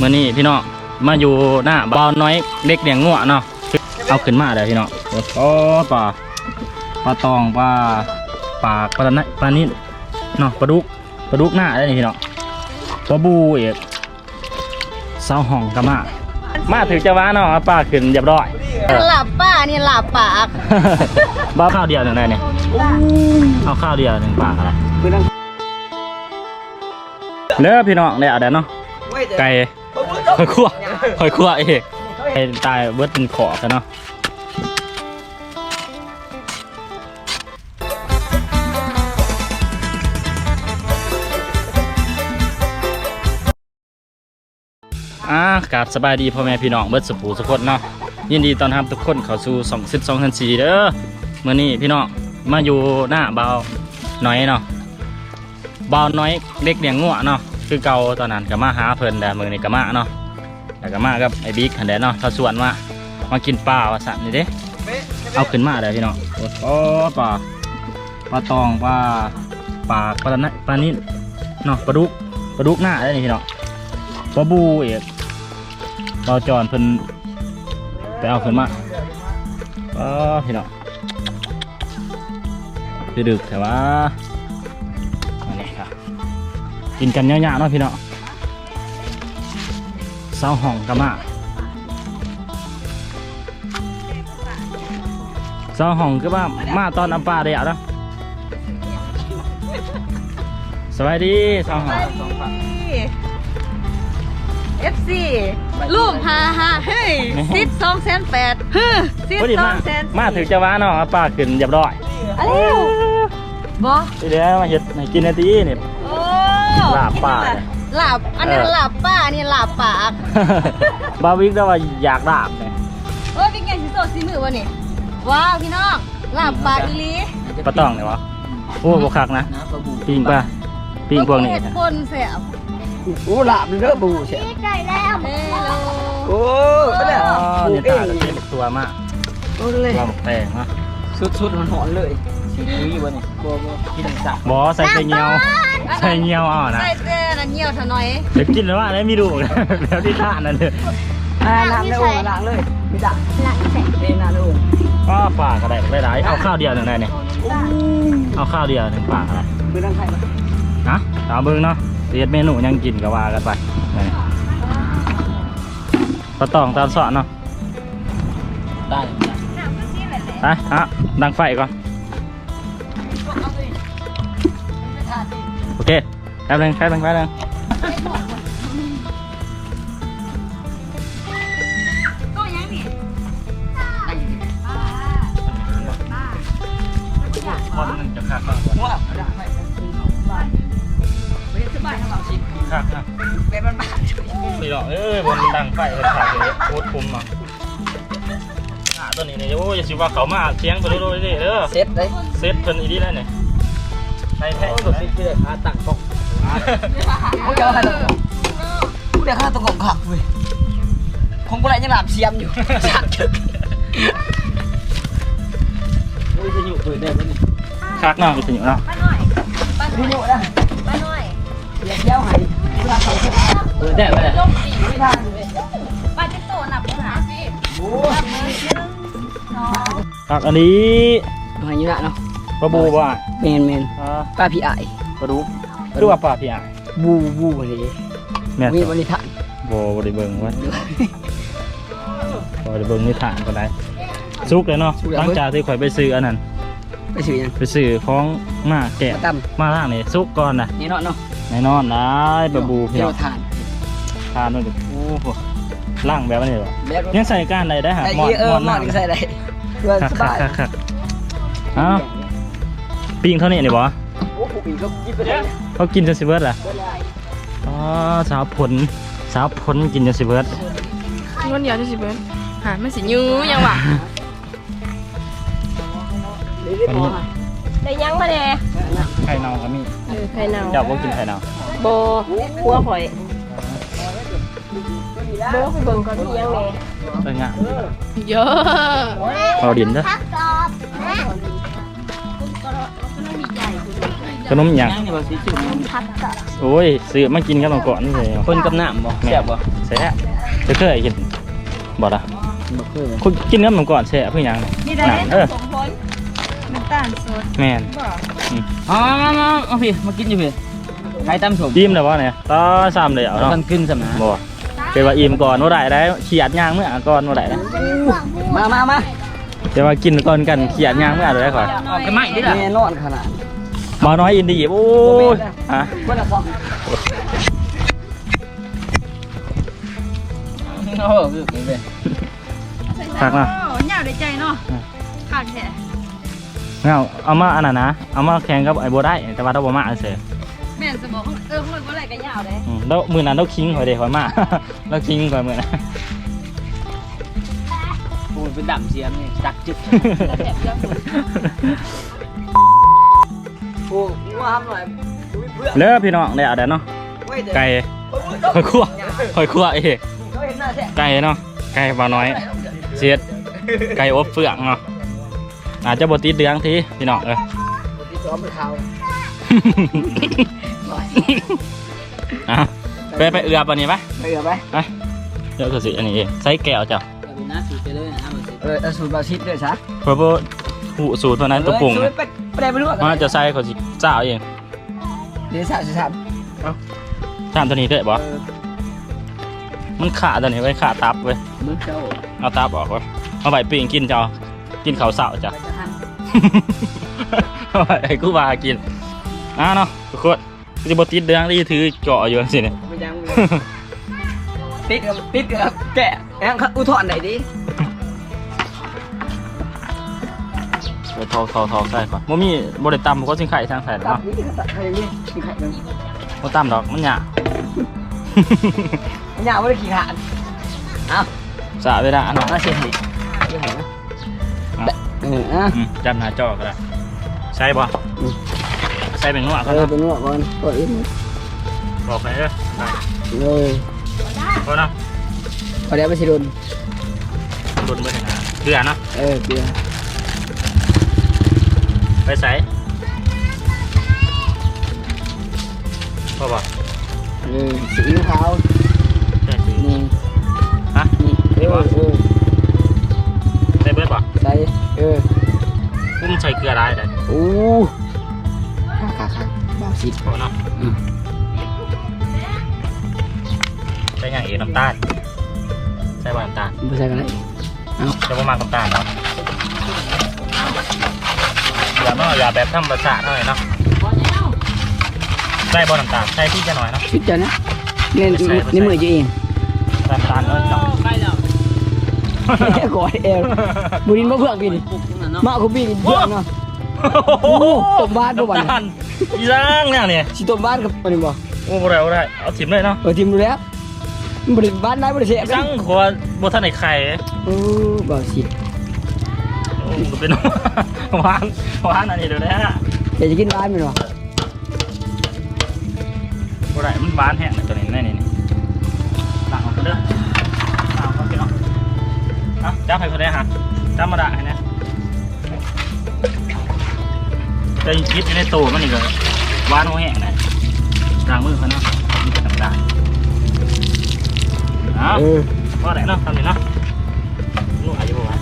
มื่อนี้พี่น้องมาอยู่หน้าบ่าวน้อยเด็กเลี้ยงงัวเนาะเอาขึ้นมาเดี๋ยวพี่น้องโอ้ปลาปลาตองปลาปลาปลาไหนปลานิ่เนาะปลาดุกปลาดุกหน้าได้นี่พี่น้องปลาบูเอกเสาห้องกะมามาถือจะว่าเนาะเอาปลาขึ้นเรียบร้อยเออหลับป้านี่หลับปากบ้าข้าวเดียวหนึ่งได้เนี่ยเอาข้าวเดียวหนึ่งปากอะไรเด้อพี่น้องเนี่ยเอาเดี๋ยวเนาะ ไก่หอยคั่วหอยคั่วเอกไอ้ตายเบิดเป็นขอกันเนาะอ่ากราบสบายดีพ่อแม่พี่น้องเบิดสุภูสุขคนเนาะยินดีต้อนรับทุกคนเข้าสู่สองสิบสองทันสี่เด้อเมื่อนี้พี่น้องมาอยู่หน้าเบาน้อยเนาะเบาน้อยเด็กเลี้ยงงัวเนาะ คือเก่าตอนนั้นก็มาหาเพิ่นแต่มือนี้ก็มาเนาะแล้วก็มากับไอ้บิ๊กหันแดเนาะเขาส่วนมามากินปลาวาสัตว์นี่เด้เอาขึ้นมาเด้อพี่น้องโอ้ปลาปลาตองปลาปลาปลาหนปลานิ่เนาะปลาดุกปลาดุกหน้าได้นี่พี่น้องปลาบูเอกเราจอนเพิ่นไปเอาขึ้นมาเออพี่น้องคือดึกแต่ว่า กินกันยาวๆเนาะพี่น้องเศร้าห้องกันมาเศร้าห้องก็ว่ามาตอนอัปปลาเดียวเนาะสวัสดีเศร้าห้องเอฟซีลูกฮาฮาเฮ้ยสิบสองแสนแปดเฮ้ยสิบพอดีสอมางแสนมาถึงจะว่าเนาะอัปปลาขึ้นเรียบร้อยอะไรบอเดี๋ยวมาเห็ดให้กินนาทีนี่ โอ้ลาบป้าเนี่ยหลับอันนั้นเออหลับป้านี่หลับปากบาวิกได้ว่าอยากดาบเลยเอ้ยเป็นไงสิโซซีมือวะนี่ว้าวพี่น้องหลับปากอีหลีปลาต้องเลยวะโอ้บคักนะปิงปลาปิงพวกนี้เห็ดนะปนเสียบโอ้หลาบเลยเด้อบูเสียไก่แล้วเฮลโลโอ้ไม่ได้อ๋อนี่ตาจะเป็นตัวมากโอ้เลยตัวหมกแตงนะ สุดๆมันหอนเลยสิคุยวันนี้บ่บ่กินสักบอใส่ใส่เงียว ใส่เงียวเอานะใส่เต้นั่นเหี่ยวเท่าน้อยเดี๋ยวกินแล้วว่าได้มีดูกแล้วที่ท่านั่นเลยอ่าล้างในโอ่งล้างเลยไม่ได้ล้างเสร็จเล่นน้ำในโอ่งก็ปลากระไดหลายๆเอาข้าวเดียวหนึ่งได้เนี่ยเอาข้าวเดียวหนึ่งปลากอะไรมือนั่งไข่นะตามเบิ้งเนาะเรียดเมนูยังกินก็ว่ากันไปนี่ปลาตองตามสอนเนาะได้ ไปฮะดังไฟก่อน โอเคแป๊บนึงแป๊บนึงแป๊บนึงก็ยังนี่คนนึงจะขาดก่อนว้าวได้ไม่ได้สบายทั้าสิขาดขาดแบบมันบาดนี่หรอกเอ้ยบนดังไฟเลยขาดเลยโคตรคุ้มอะ ตัวนี้เนี่ยโอ้ยอย่าสิว่าเขามาเสียงไปเรื่อยๆเด้อเซ็ตเลยเซตเพิ่นอีดีแล้วเนี่ยในแท้โอ้ตัวสิคือขาตั้งกล้องเขาจะให้ตัวกูเดี๋ยวข้าตัวกล้องขักเว้ยคงกูไรยังหลับเสียมอยู่ชักเถอะโอ้ยจะอยู่เปิดได้ไหมนี่คักเนาะพี่อยู่เนาะป้าหน่อยป้าหพี่น่โยอยนะป้าหน่อยเดี๋ยวเดี๋ยวให้เวลาเขาเปิดได้ไหมเนี่ยลงสีไม่ทันเลยป้าจะโตหนับหาสิโอ้ คักอันนี้มาอยู่ละเนาะปลาบูบ่ะเมนเมนอ่าป้าพี่ไอายปลาดุกคือว่าปลาพี่อะบูบูเลยแม่นมีตัวบริษัทบ่บ่ได้เบิ่งว่าบ่ได้เบิ่งนิทานปานใดสุกเลยเนาะหลังจากที่ข่อยไปซื้ออันนั้น ไปซื้อยังไปซื้อของมาแกะมาตั้มมาทางนี้สุกก่อนน่ะนี่เนาะเนาะแน่นอนนะปลาบูพี่เดี๋ยน้วองทานทานมันโอ้โห ล่างแบบนี้เหรอแบบยังใส่ก้านใดได้ฮะไอ้หมอนเอหมออนหมอนน้ำก็ใส่ได้เพื่อคักสคักบายคักคักเอ้าปิ้งเท่านี้นี่บ่โอ้ผู้ปีก็กินไปได้เขากินจนสิเบิร์ดล่ะอ๋อสาวผลสาวผลกินจนสิเบิร์ดนวลเดียวจะสิเบิ้ลหามันสิยื้อยังวะวันนี้ได้ยังมาแน่ไข่เน่าก็มีเออไข่เน่าเจ้าบ่กินไข่เน่าโบหัวข่อย โบไปเบิ่งก่อนมียังแน่เอ้ยงะเยอะเอาดินเด้อพักกรอบนะใหญ่ขนมหยังยังนี่บ่สิชื่อมันพัดกะโอ้ยซื้อมากินกันมาก่อนนี่เลยคนกับน้ำบ่แซ่บบ่แซ่บจะเคยกินบ่ล่ะบ่เคยคุณกินน้ำมันก่อนแซ่บเพื่อหยังนี่ได้หนังเออสมผลน้ำตาลสดแม่นบ่อ๋อมามาเอาพี่มากินอยู่พี่ใครตำสมยิ้มแล้วบ่เนี่ยต่อซ้ำเลยเอาเนาะมันขึ้นสำนะบ่ เป็นว่าอิ่มก่อนว่าได้ได้เขียดย่างเมื่อก่อนว่าได้นะมามามาแต่ว่ากินก่อนกันเขียดย่างเมื่อได้ก่อนออกกันใหม่ดิล่ะแน่นอนขนาดบ่น้อยอินดีโอ้ยฮะคนละสองโอ้โหคือนี่เว้ยพักนะโอ้ยาวได้ใจเนาะขาดแท้เงาเอามาอันนั้นนะเอามาแข่งกับไอ้โบได้แต่ว่าเราบ่มาเสียแม่ นจะบอกว่าเออมันบ่ไหลก็ยาวได้อืมแล้วมือนั้นเราคิงหอยเด็กหอยมา เราคิงก่อนมือนะโอ้ยเป็นดำเสียงนี่จักจึกแถบเดียวโอ้ยว่าทำหน่อยเพื่อนเลิกพี่น้องได้เอาได้เนาะไก่หอยคั่วหอยคั่วเอ้เขาเห็นหน้าแท้ไก่เนาะไก่ปลาน้อย เสียดไก่อบเฟืองเนาะอาจจะบติดเดืองทีพี่น้องเออที่ซ้อมไปเขา อะไปไปเอือบอันนี้ปะไปเหรอไปไปเดี๋ยวก็สิอันนี้เองใส่แก้วจ้ะเป็นหน้าสูตรไปเลยนะเออเอาสูตรบาชิดด้วยซะเพราะว่าหูสูตรเท่านั้นตัวปรุงสูตนะรไปไปไหนไม่รู้มันจะใส่เขาสิเจ้าเองเดี๋ยวสามสิบสามจานตัวนี้ด้วยบ่มันขาตัวนี้ไว้ขาตับเว้ยมึงเจ้าเอาตับออกเว้ยเอาไปปิ้งกินจ้ากินข้าวเสาจ้ะไปจะหันเอาไปให้กูบากินอะเนาะทุกคน จะบติดเดืองที่ถือเจาะอยู่สิเนี่ยไม่ยังติดกับติดกับแกะแองอุทธรณ์ไหนดิเดี๋ยวทอทอทอใส่ก่อนบ่มีบ่ได้ตำก็สิไข่ทางใส่ตับเนาะนี่ก็ตัดใครนี่ขี้ขาดยังบ่ตำดอกมันหยามันยาวไม่ได้ขี้ขาดเอาสะเวลาเนาะมาเช็ดให้เช็ดให้นะเอออะอืมจำหน้าจอก็ได้ใช่บ่ ใส่เป็นหัวเอเขาอเนาะเป็นหัวก่อนก็อีกบอกไปเด้อได้เลยพอเนาะพอแล้วไปสิโดนรุนไปถึงนะเดือเนาะเออเกลือไปใส่พอบ่เออสีอิ๊วขาวใช่สินี่ฮะนี่เออเออใส่เบิดบ่ใส่เออกุ้มใส่เกลือได้ได้โอ้ขาขาขา บาสิพอเนาะอืมใส่อย่างอีกน้ำตาลใส่บ่น้ำตาลไม่ใช่กันเลยจะประมาณน้ำตาลเนาะอย่าเนาะอย่าแบบธรรมชาติเท่าไหร่เนาะใส่บ่น้ำตาลใส่ที่จะหน่อยเนาะชุดจันนะนี่นี่มืออยู่เองใส่น้ำตาลน้อยเนาะแค่ก่อยเอวบุรินมาเพื่อนกินมาคุบินเพื่อนเนาะโอ้โห ตบบ้านบ่บัดนี้ำตลอีร่างเนี่ยเนี่ยสิต้นบ้านกับมันบ่โอ้บ่ได้บ่ได้เอาถิ่มเลยเนาะเออทีมดูแล้วบริบ้านได้บริเสียอีร่างขวาบ่ทันได้ไข่โอ้บ่สิโอ้เป็นหวานหวานอันนี้เดี๋ยวนะฮะอยากจะกินบ้านมันบ่บ่ได้มันหวานแห้งเลยตัวนี้แน่นี่นี่ล้างออกก็เด้อล้างออกก็เนาะเอะจับให้เพิ่นได้ฮะจับมาได้ให้นะ จะคิดอยู่ในตู้มันนี่ก็หวานหัวแห้งนะล้างมือเพิ่นเนาะมันก็ธรรมดาเอ้าเออพอได้เนาะทำนี่เนาะนุ่มอายุบ่วะ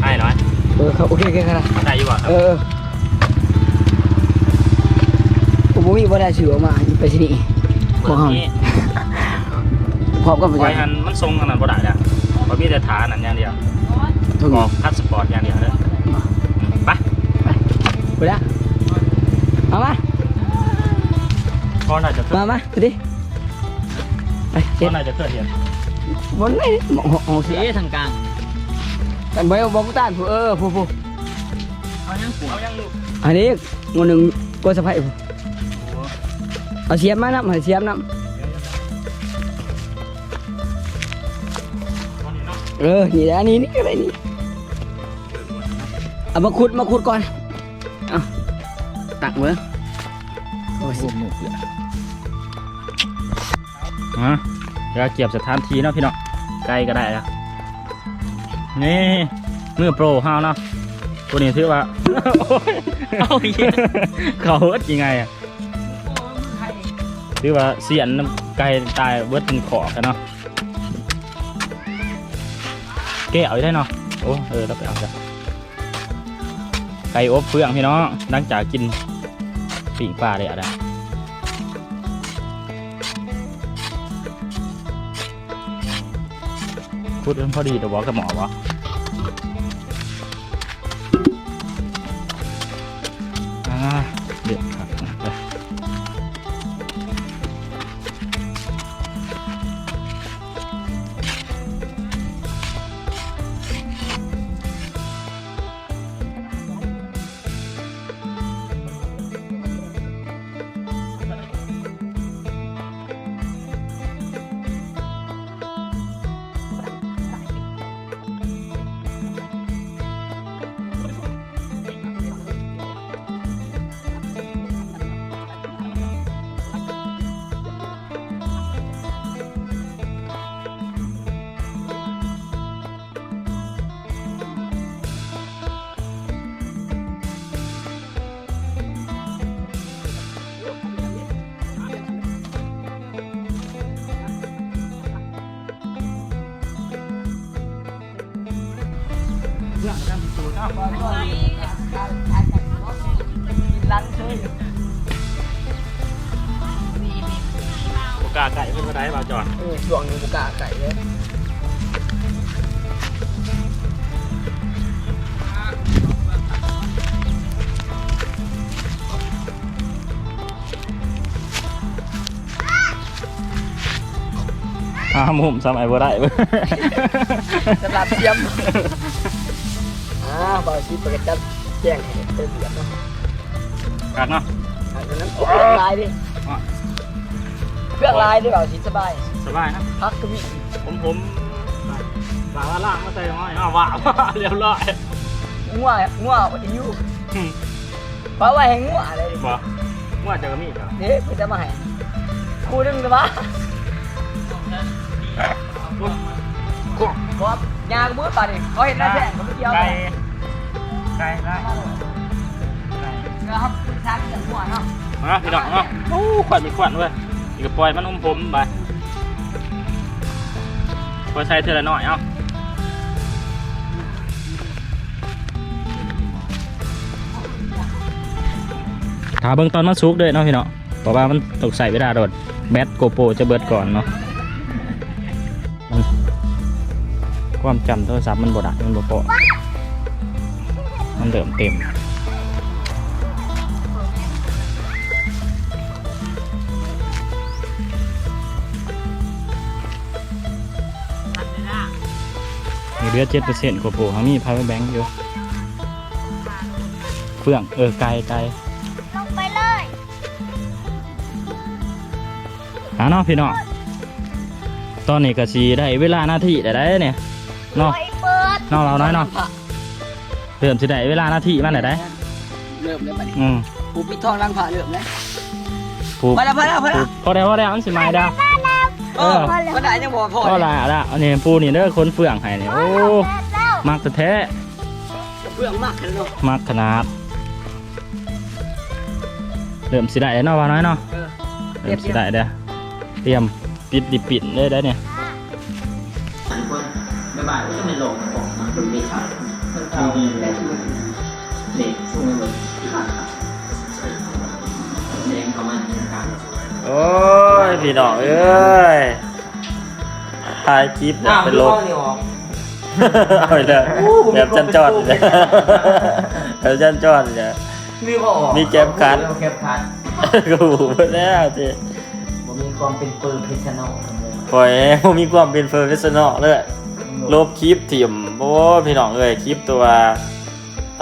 ให้หน่อยเออเขาโอเคโอเคครับได้อยู่บ่ครับเออผมบ่มีบ่ได้ชื่อออกมาไปสินี่บ่เฮานี่พร้อมกับประไว้ชาหันมันทรงอันนั้นบ่ได้แล้วบ่มีแต่ฐานอันนั้นอย่างเดียว ถูกออกคัดสปอร์ตอย่างเดียวเด้อไปไปแล้วมามาพอน่าจะเกิดมามาไปดิไปพเจ็อบน่าจะเกิดเห็นบนไหนหมองหมองเสียทางกลางกันไว้บอกกูต้านผู้เออผู้ผู้เอายังเอายังลูกอันนี้งูหนึ่งกลัวสะพายผู้เอาเสียมมาน้ำเอาเสียมน้ำเออนี่แหละอันนี้นี่อะไรนี่ เอามาขุดมาขุดก่อนเอาตักเมื่อโอ้ยฮะเดี๋ยวเก็บสถานที่เนาะพี่น้องไกลก็ได้แล้วนี่มือโปรเฮาเนาะตัวนี้ถือว่าโอ้ยเอาอีกเขาเอิดยังไงอะหรือว่าเสียนน้ำไก่ตายเบิดเป็นขอกันเนาะแกะเอาได้เนาะโอ้เออเราไปเอาจ้ะไก่อบเฟืองพี่น้องหลังจากกินปิ่งปลาได้อะไรพูดเรื่องพอดีแต่บอกกับหมอวะ การพิสูจน์เนาะลังเฉยโอกาสไก่ขึ้นมาได้บ่าวจอดเออช่วงนี้กูกล้าไก่เลยอ้ามุมซ้ำไอ้บ่ได้เว้ยสำหรับเยี่ยมอ่า บางทีเปิดจะแจ้งให้เป็นเสียงเนาะกักเนาะอันนั้นเครื่องลายดิเครื่องลายดิเปล่าชิสบายสบายนะพักก็มีผมผมฝาวล่างมาใส่ห้อยอ้าวว่าวเรียบร้อยงัวงัววันนี้อยู่เพราะว่าแหงงัวอะไรดิบ่ว่าเจอมีดเหรอเฮ้ยกูจะมาให้กูดึงเลยปะกุ๊กบอสยางมือป่ะนี่เขาเห็นหน้าแจ้งเขาไม่เกี่ยว ไก่ไก่ได้นะครับช้างอย่างงัวเนาะมาพี่น้องเนาะโอ้ขวัญมีขวัญเว้ยอีกก็ปล่อยมันอมผมไปพอยใช้เท่าละหน่อยเอ้าถาเบิ่งตอนมันสุกด้วยเนาะพี่เนาะเพราะว่ามันตกใส่เวลาโดดแบตโกโปรจะเบิดก่อนเนาะความจำโทรศัพท์มันบดอะมันบดโปะ มันเดิมเต็ม มีเหลือเจ็ดเปอร์เซ็นต์กว่าผู้เขามี power bank อยู่เฟื่อง เออ ไกลไกลลงไปเลยหาเนาะพี่น้องตอนนี้ก็สีได้เวลาหน้าที่ได้ได้เนี่ยเนาะไปเปิดเนาะเราน้อยเนาะ เริ่มสิได้เวลาหน้าที่มันได้ได้เริ่มเลยป่ะนี่อืมกูปิดทองรังผ่าเริ่มเลยผูกพอแล้วพอแล้วพอแล้วพอได้พอได้มันสิมาได้ เออ ก็ได้ยังบอกพอก็ละละอันนี้ปูนี่เด้อคนเฟื่องให้นี่โอ้มักแท้เพื่องมากเลยเนาะๆมักขนาด เริ่มสิได้แล้วเนาะว่าน้อยเนาะ เออเริ่มสิได้เด้อเตรียมปิดดิปิดเลยได้อเนี่ยไม่บ่ายก็ไม่ลงของมันเป็นไม่ ขาดดีได้ช่วยเด็กช่วยเลยขาดแดงเขามาในการโอ้ยพี่น้องเอ้ยถ่ายคลิปเนี่ยเป็นลบเอาไปเลยแบบจันจอดเลยแบบจันจอดเลยมีก็ออกมีแก็บคัดเก็บคัดกูไปแล้วทีผมมีความเป็นปืนพิชโนเลยปล่อยผมมีความเป็นเฟอร์เฟสชั่นอลเลยลบคลิปถิ่ม โอ้พี่น้องเอ้ยคลิปตัว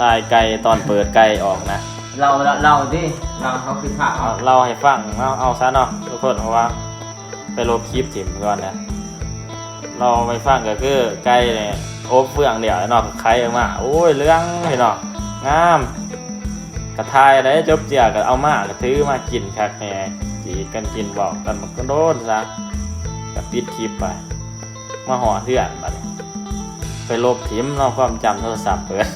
ตายไกลตอนเปิดไกลออกนะเราเราดิเราเขาคือผ่าเอาเล่าให้ฟังเอาเอาซะเนาะทุกคนเพราะว่า ไปลบคลิปถิ่มก่อนนะเราไปฟังก็คือไก่เนี่ยโอบเฟืองเดี๋ยวเนาะใครออกมาโอ้ยเรื่องพี่น้องงามกระทายอะไรจบเจียก็เอามาก็ถือมากินคักแหน่จีกันกินบอกกันมันก็โดนซะก็ปิดคลิปไปมาห่อเพื่อนบัดนี้ ไปลบถิมเนาะความจำโทรศัพท์เปิด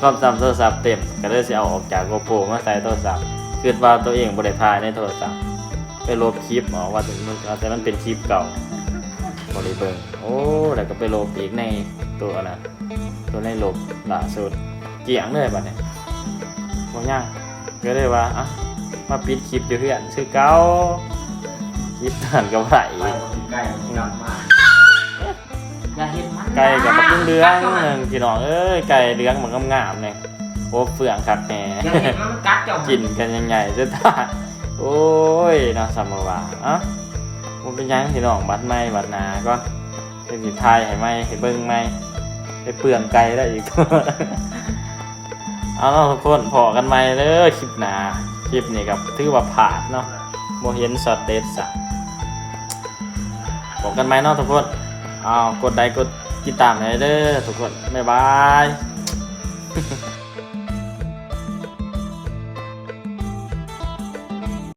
ความจำโทรศัพท์เต็มก็เลยสิเอาออกจาก GoPro มาใส่โทรศัพท์คิดว่าตัวเองบ่ได้ถ่ายในโทรศัพท์ไปลบคลิปอ๋อว่าแต่มันแต่มันเป็นคลิปเก่าบ่ได้เบิงโอ้แล้วก็ไปลบอีกในตัวนั้นตัวในลบล่าสุดเกี่ยงเลยบัดนี้บ่ยังก็เลยว่าอะมาปิดคลิปอยู่เพื่อนชื่อเก่าคลิปนั่นก็ไหลไก่กลับมาอย่าเห็นมัน ไก่กับบักเหลืองๆหนึ่งพี่น้องเอ้ยไก่เหลืองมันงามๆเนี่ยโอ้เฟื่องคักแหน่อย่าเห็นมันกัดเจ้ากินกันยังไงจะตายโอ้ยน่าสมว่าอะมันเป็นหยังพี่น้องบัดไม่บัดนาก็เป็นสิทายให้ไหมให้เบิ่งไหมให้เปลืองไก่ได้อีกเอาเนาะทุกคนพอกันไหมเด้อคลิปหนาคลิปนี้กับถือว่าผ่านเนาะโมเห็นสอดเด็ดสะพอกันไหมเนาะทุกคนเอากดไลค์กด ติดตามให้เด้อทุกคน บ๊ายบาย